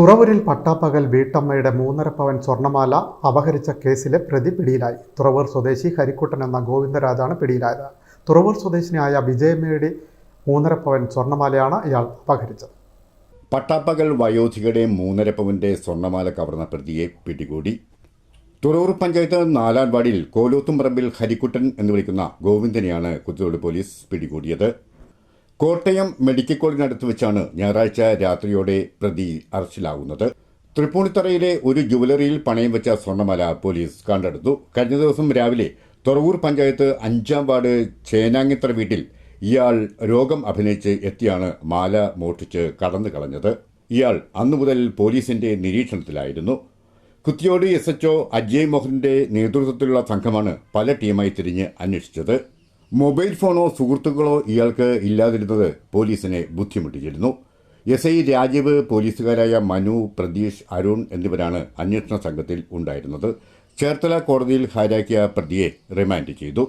തുറവൂരിൽ പട്ടാപ്പകൽ വീട്ടമ്മയുടെ മൂന്നര പവൻ അപഹരിച്ച കേസിലെ പ്രതി പിടിയിലായി. തുറവൂർ സ്വദേശി ഹരിക്കുട്ടൻ എന്ന ഗോവിന്ദരാജാണ് പിടിയിലായത്. തുറവൂർ സ്വദേശിനിയായ വിജയമ്മയുടെ മൂന്നര പവൻ ഇയാൾ അപഹരിച്ചത്. പട്ടാപ്പകൽ വയോധികയുടെ മൂന്നര പവന്റെ സ്വർണമാല കവർന്ന പ്രതിയെ പിടികൂടി. തുറവൂർ പഞ്ചായത്ത് നാലാം കോലൂത്തുംപറമ്പിൽ ഹരിക്കുട്ടൻ എന്ന് വിളിക്കുന്ന ഗോവിന്ദനെയാണ് കുത്തിയോട് പോലീസ് പിടികൂടിയത്. കോട്ടയം മെഡിക്കൽ കോളേജിനടുത്ത് വെച്ചാണ് ഞായറാഴ്ച രാത്രിയോടെ പ്രതി അറസ്റ്റിലാകുന്നത് തൃപ്പൂണിത്തറയിലെ ഒരു ജുവലറിയിൽ പണയം വെച്ച സ്വർണമല പോലീസ് കണ്ടെടുത്തു. കഴിഞ്ഞ ദിവസം രാവിലെ തുറവൂർ പഞ്ചായത്ത് അഞ്ചാം വാർഡ് ചേനാങ്ങിത്തറ വീട്ടിൽ ഇയാൾ രോഗം അഭിനയിച്ച് എത്തിയാണ് മാല മോഷ്ടിച്ച് കടന്നു കളഞ്ഞത്. ഇയാൾ അന്നു മുതൽ പോലീസിന്റെ നിരീക്ഷണത്തിലായിരുന്നു. കുത്തിയോട് എസ് എച്ച്ഒ അജയ് മോഹന്റെ നേതൃത്വത്തിലുള്ള സംഘമാണ് പല ടീമായി തിരിഞ്ഞ് അന്വേഷിച്ചത്. മൊബൈൽ ഫോണോ സുഹൃത്തുക്കളോ ഇയാൾക്ക് ഇല്ലാതിരുന്നത് പോലീസിനെ ബുദ്ധിമുട്ടിച്ചിരുന്നു. എസ് ഐ രാജീവ് പോലീസുകാരായ മനു പ്രതീഷ് അരുൺ എന്നിവരാണ് അന്വേഷണ സംഘത്തിൽ ഉണ്ടായിരുന്നത്. ചേർത്തല കോടതിയിൽ ഹാജരാക്കിയ പ്രതിയെ റിമാൻഡ് ചെയ്തു.